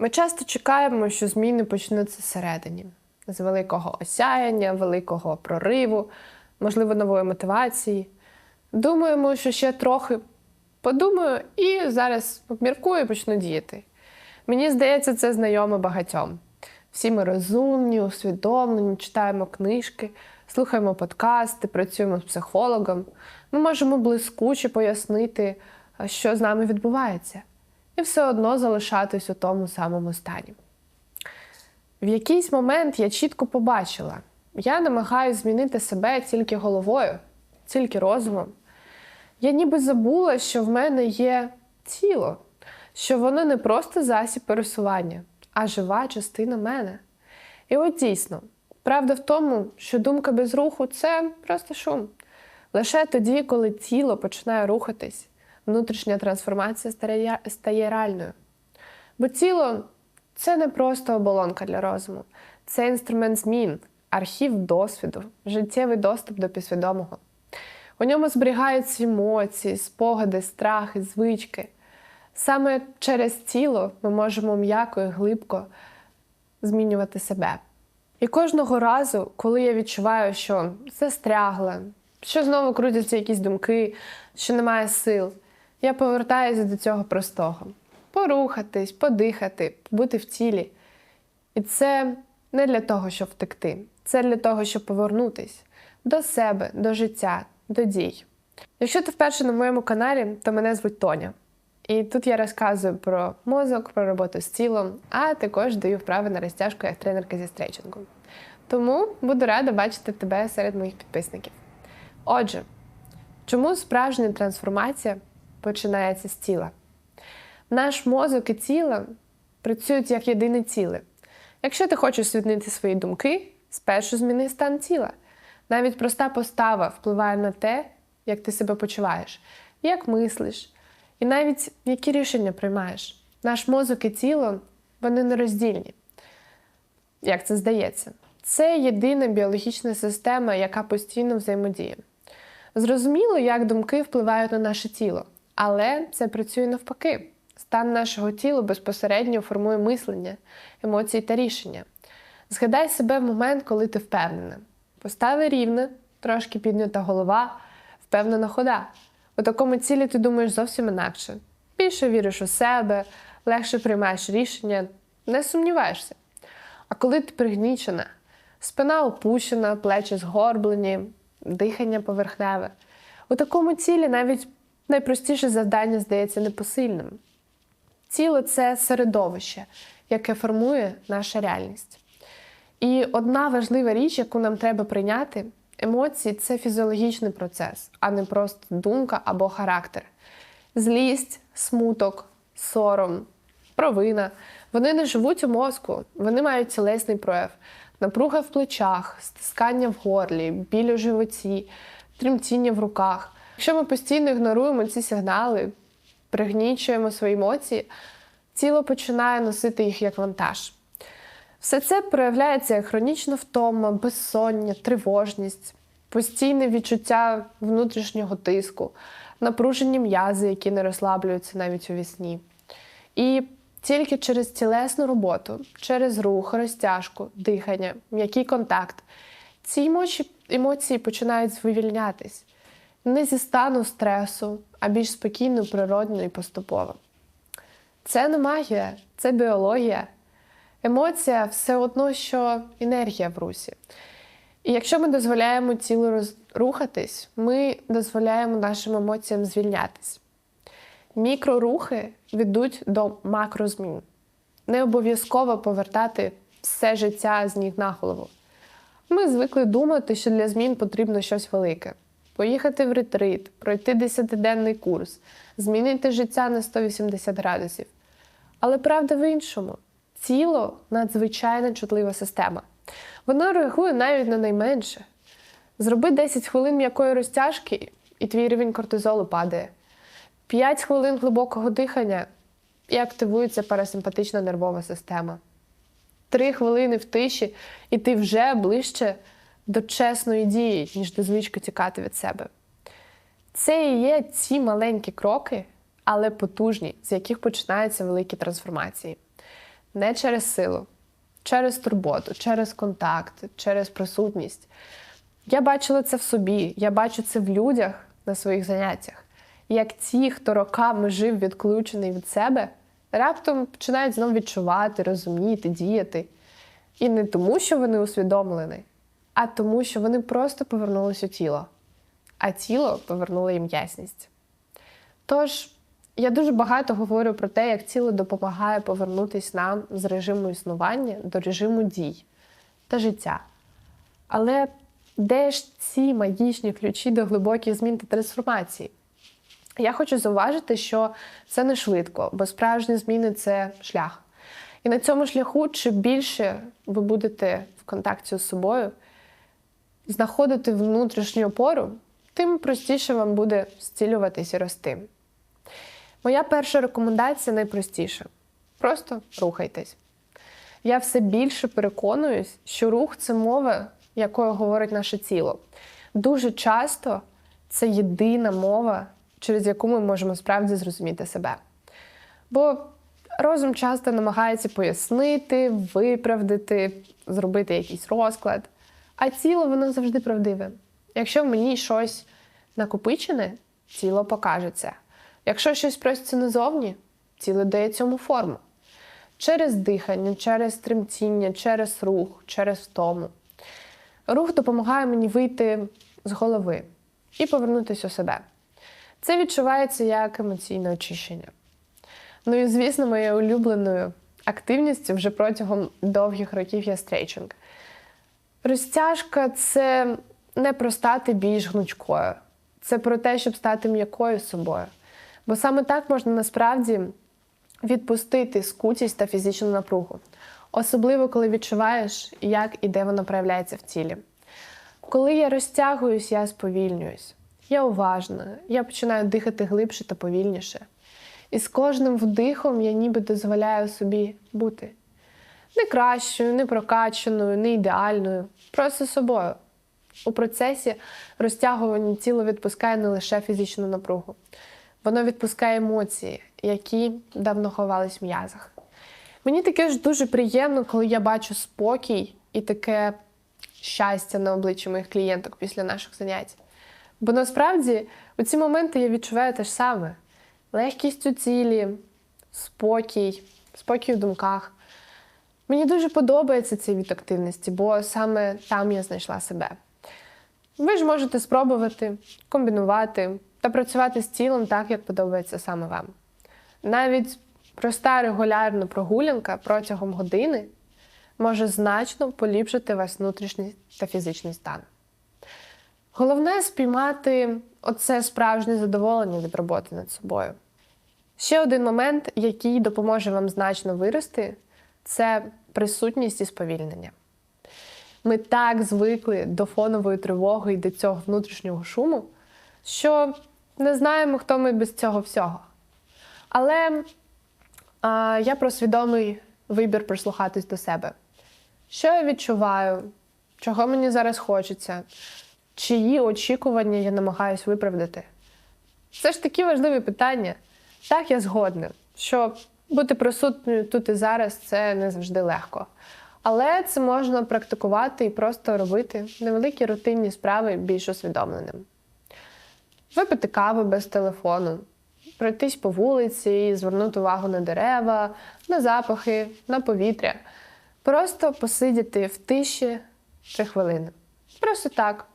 Ми часто чекаємо, що зміни почнуться зсередині, з великого осяяння, великого прориву, можливо, нової мотивації. Думаємо, що ще трохи подумаю і зараз обміркую і почну діяти. Мені здається, це знайоме багатьом. Всі ми розумні, усвідомлені, читаємо книжки, слухаємо подкасти, працюємо з психологом. Ми можемо блискуче пояснити, що з нами відбувається, і все одно залишатись у тому самому стані. В якийсь момент я чітко побачила, я намагаюся змінити себе тільки головою, тільки розумом. Я ніби забула, що в мене є тіло, що воно не просто засіб пересування, а жива частина мене. І от дійсно, правда в тому, що думка без руху це просто шум. Лише тоді, коли тіло починає рухатись, внутрішня трансформація стає, реальною. Бо тіло це не просто оболонка для розуму, це інструмент змін, архів досвіду, життєвий доступ до підсвідомого. У ньому зберігаються емоції, спогади, страхи, звички. Саме через тіло ми можемо м'яко і глибко змінювати себе. І кожного разу, коли я відчуваю, що застрягла, що знову крутяться якісь думки, що немає сил, я повертаюся до цього простого: порухатись, подихати, побути в тілі. І це не для того, щоб втекти, це для того, щоб повернутись до себе, до життя, до дій. Якщо ти вперше на моєму каналі, то мене звуть Тоня. І тут я розказую про мозок, про роботу з тілом, а також даю вправи на розтяжку як тренерка зі стрейчингу. Тому буду рада бачити тебе серед моїх підписників. Отже, чому справжня трансформація починається з тіла? Наш мозок і тіло працюють як єдине ціле. Якщо ти хочеш змінити свої думки, спершу зміни стан тіла. Навіть проста постава впливає на те, як ти себе почуваєш, як мислиш, і навіть які рішення приймаєш. Наш мозок і тіло вони нероздільні. Як це здається? Це єдина біологічна система, яка постійно взаємодіє. Зрозуміло, як думки впливають на наше тіло, але це працює навпаки. Стан нашого тіла безпосередньо формує мислення, емоції та рішення. Згадай себе в момент, коли ти впевнена. Постави рівне, трошки піднята голова, впевнена хода. У такому цілі ти думаєш зовсім інакше. Більше віриш у себе, легше приймаєш рішення, не сумніваєшся. А коли ти пригнічена, спина опущена, плечі згорблені, дихання поверхневе. У такому цілі навіть найпростіше завдання здається непосильним. Тіло це середовище, яке формує наша реальність. І одна важлива річ, яку нам треба прийняти, емоції це фізіологічний процес, а не просто думка або характер. Злість, смуток, сором, провина. Вони не живуть у мозку, вони мають тілесний прояв, напруга в плечах, стискання в горлі, біль у животі, тремтіння в руках. Якщо ми постійно ігноруємо ці сигнали, пригнічуємо свої емоції, тіло починає носити їх як вантаж. Все це проявляється як хронічна втома, безсоння, тривожність, постійне відчуття внутрішнього тиску, напружені м'язи, які не розслаблюються навіть у вісні. І тільки через тілесну роботу, через рух, розтяжку, дихання, м'який контакт, ці емоції починають вивільнятись не зі стану стресу, а більш спокійно, природно і поступово. Це не магія, це біологія. Емоція все одно, що енергія в русі. І якщо ми дозволяємо тілу рухатись, ми дозволяємо нашим емоціям звільнятись. Мікрорухи ведуть до макрозмін. Не обов'язково повертати все життя з ніг на голову. Ми звикли думати, що для змін потрібно щось велике: поїхати в ретрит, пройти 10-денний курс, змінити життя на 180 градусів. Але правда в іншому. Тіло надзвичайно чутлива система. Воно реагує навіть на найменше. Зроби 10 хвилин м'якої розтяжки, і твій рівень кортизолу падає. 5 хвилин глибокого дихання і активується парасимпатична нервова система. 3 хвилини в тиші, і ти вже ближче до чесної дії, ніж до звички тікати від себе. Це і є ці маленькі кроки, але потужні, з яких починаються великі трансформації. не через силу, через турботу, через контакт, через присутність. Я бачила це в собі, я бачу це в людях на своїх заняттях. Як ті, хто роками жив відключений від себе, раптом починають знов відчувати, розуміти, діяти. І не тому, що вони усвідомлені, а тому, що вони просто повернулись у тіло, а тіло повернуло їм ясність. Тож, я дуже багато говорю про те, як тіло допомагає повернутися нам з режиму існування до режиму дій та життя. Але де ж ці магічні ключі до глибоких змін та трансформації? Я хочу зауважити, що це не швидко, бо справжні зміни це шлях. І на цьому шляху, чим більше ви будете в контакті з собою, знаходити внутрішню опору, тим простіше вам буде зцілюватись і рости. Моя перша рекомендація найпростіша: просто рухайтесь. Я все більше переконуюсь, що рух це мова, якою говорить наше тіло. Дуже часто це єдина мова, через яку ми можемо справді зрозуміти себе. Бо розум часто намагається пояснити, виправдати, зробити якийсь розклад, а тіло воно завжди правдиве. Якщо в мені щось накопичене, тіло покаже це. Якщо щось проситься назовні, тіло дає цьому форму. Через дихання, через тремтіння, через рух, через втому. Рух допомагає мені вийти з голови і повернутися у себе. Це відчувається як емоційне очищення. Ну і, звісно, моєю улюбленою активністю вже протягом довгих років є стрейчинг. Розтяжка це не про стати більш гнучкою, це про те, щоб стати м'якою собою. Бо саме так можна насправді відпустити скутість та фізичну напругу, особливо коли відчуваєш, як і де вона проявляється в тілі. Коли я розтягуюсь, я сповільнююсь. Я уважна, я починаю дихати глибше та повільніше. І з кожним вдихом я ніби дозволяю собі бути не кращою, не прокачаною, не ідеальною, просто собою. У процесі розтягування тіло відпускає не лише фізичну напругу, воно відпускає емоції, які давно ховались в м'язах. Мені таке ж дуже приємно, коли я бачу спокій і таке щастя на обличчі моїх клієнток після наших занять. Бо насправді у ці моменти я відчуваю те ж саме: легкість у тілі, спокій, спокій у думках. Мені дуже подобається цей від активності, бо саме там я знайшла себе. Ви ж можете спробувати комбінувати та працювати з тілом так, як подобається саме вам. Навіть проста регулярна прогулянка протягом години може значно поліпшити ваш внутрішній та фізичний стан. Головне спіймати оце справжнє задоволення від роботи над собою. Ще один момент, який допоможе вам значно вирости, це присутність і сповільнення. Ми так звикли до фонової тривоги і до цього внутрішнього шуму, що не знаємо, хто ми без цього всього. Але а, я про свідомий вибір прислухатись до себе. Що я відчуваю, чого мені зараз хочеться, чиї очікування я намагаюсь виправдати? Це ж такі важливі питання. Так, я згодна, що бути присутньою тут і зараз це не завжди легко. Але це можна практикувати і просто робити невеликі рутинні справи більш усвідомленим. Випити каву без телефону, пройтись по вулиці і звернути увагу на дерева, на запахи, на повітря. Просто посидіти в тиші три хвилини. Просто так,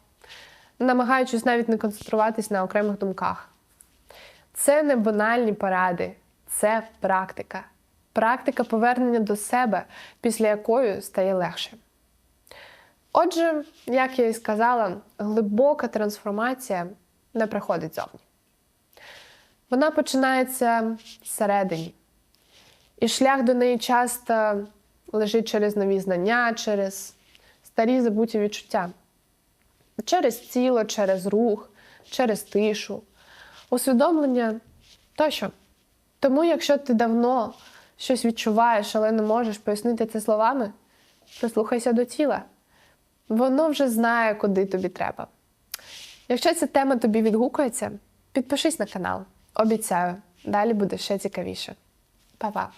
намагаючись навіть не концентруватись на окремих думках. Це не банальні поради, це практика. Практика повернення до себе, після якої стає легше. Отже, як я і сказала, глибока трансформація не приходить зовні. Вона починається зсередині. І шлях до неї часто лежить через нові знання, через старі забуті відчуття, через тіло, через рух, через тишу, усвідомлення тощо. Тому, якщо ти давно щось відчуваєш, але не можеш пояснити це словами, прислухайся до тіла. Воно вже знає, куди тобі треба. Якщо ця тема тобі відгукується, підпишись на канал. Обіцяю, далі буде ще цікавіше. Па-па!